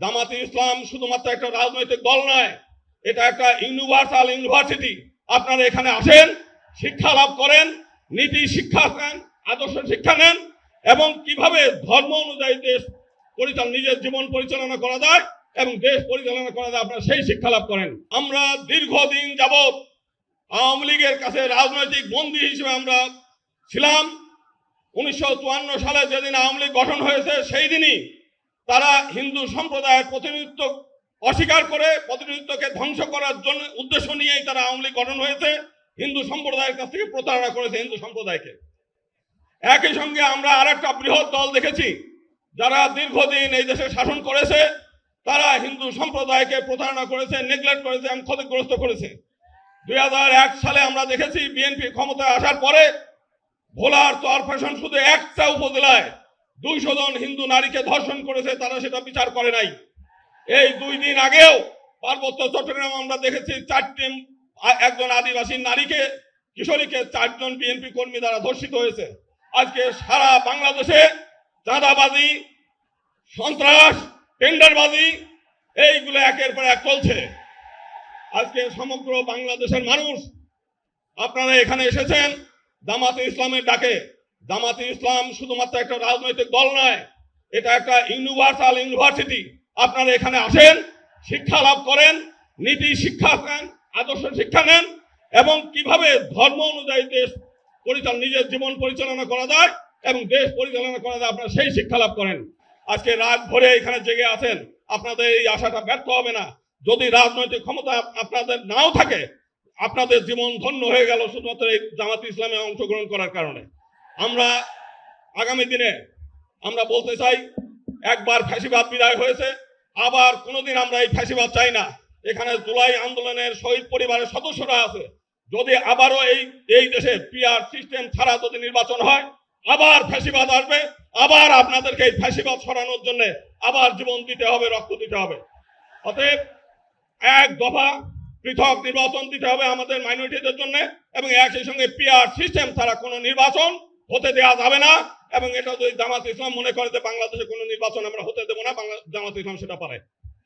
জামাতে ইসলাম শুধুমাত্র একটা রাজনৈতিক দল নয়, এটা একটা ইউনিভার্সাল ইউনিভার্সিটি। আপনারা এখানে আসেন, শিক্ষা লাভ করেন, নীতি শিক্ষা নেন, আদর্শ শিক্ষা নেন, এবং কীভাবে ধর্ম অনুযায়ী দেশ পরিচালনা, নিজের জীবন পরিচালনা করা যায় এবং দেশ পরিচালনা করা যায়, আপনারা সেই শিক্ষা লাভ করেন। আমরা দীর্ঘদিন যাবৎ আওয়ামী লীগের কাছে রাজনৈতিক বন্দী হিসেবে আমরা ছিলাম। উনিশশো চুয়ান্ন সালে যেদিন আওয়ামী লীগ গঠন হয়েছে, সেই দিনই তারা হিন্দু সম্প্রদায়ের প্রতিনিধিত্ব অস্বীকার করে প্রতিনিধিত্বকে ধ্বংস করার জন্য উদ্দেশ্য নিয়েই তারা আওয়ামী লীগ গঠন হয়েছে। হিন্দু সম্প্রদায়ের কাছ থেকে প্রতারণা করেছে হিন্দু সম্প্রদায়কে। একই সঙ্গে আমরা আর একটা বৃহৎ দল দেখেছি, যারা দীর্ঘদিন এই দেশে শাসন করেছে। তারা হিন্দু সম্প্রদায়কে প্রতারণা করেছে নেগলেক্ট করেছে এবং ক্ষতিগ্রস্ত করেছে। দুই হাজার এক সালে আমরা দেখেছি বিএনপি ক্ষমতায় আসার পরে ভোলার চর ফ্যাশন শুধু একটা উপজেলায় দুইশো জন হিন্দু নারীকে ধর্ষণ করেছে, তারা সেটা বিচার করে নাই। এই দুই দিন আগেও পার্বত্য চট্টগ্রাম আমরা দেখেছি চারটি, একজন আদিবাসী নারীকে, কিশোরীকে চারজন বিএনপি কর্মী দ্বারা ধর্ষিত হয়েছে। আজকে সারা বাংলাদেশে চাঁদাবাজি, সন্ত্রাস, টেন্ডারবাজি, এইগুলো একের পর এক চলছে। আজকে সমগ্র বাংলাদেশের মানুষ, আপনারা এখানে এসেছেন, জামাতে ইসলামের ডাকে। জামাতে ইসলাম শুধুমাত্র একটা রাজনৈতিক দল নয়, এটা একটা ইউনিভার্সাল ইউনিভার্সিটি আপনারা এখানে আসেন, শিক্ষা লাভ করেন, নীতি শিক্ষা নেন, আদর্শ শিক্ষা নেন, এবং কীভাবে ধর্ম অনুযায়ী দেশ পরিচালনা, নিজের জীবন পরিচালনা করা যায় এবং দেশ পরিচালনা করা যায়, আপনারা সেই শিক্ষা লাভ করেন। আজকে রাত ভরে এখানে জেগে আছেন, আপনাদের এই আশাটা ব্যর্থ হবে না। যদি রাজনৈতিক ক্ষমতা আপনাদের নাও থাকে, আপনাদের জীবন ধন্য হয়ে গেল শুধুমাত্র এই জামাত ইসলামে অংশগ্রহণ করার কারণে। আমরা আগামী দিনে আমরা বলতে চাই, একবার ফ্যাসিবাদ বিদায় হয়েছে, আবার কোনোদিন আমরা এই ফ্যাসিবাদ চাই না। এখানে জুলাই আন্দোলনের শহীদ পরিবারের সদস্যরা আছে। যদি আবারও এই এই দেশে পিআর সিস্টেম ছাড়া যদি নির্বাচন হয়, আবার ফ্যাসিবাদ আসবে, আবার আপনাদেরকে এই ফ্যাসিবাদ সরানোর জন্য আবার জীবন দিতে হবে, রক্ত দিতে হবে। অতএব এক দফা পৃথক নির্বাচন দিতে হবে আমাদের মাইনরিটিদের জন্য এবং একই সঙ্গে পিআর সিস্টেম ছাড়া কোনো নির্বাচন হতে দেওয়া যাবে না। এবং এটা যদি জামাত ইসলাম মনে করে যে বাংলাদেশে কোনো নির্বাচন আমরা হতে দেবো না, বাংলা জামাত ইসলাম সেটা পারে।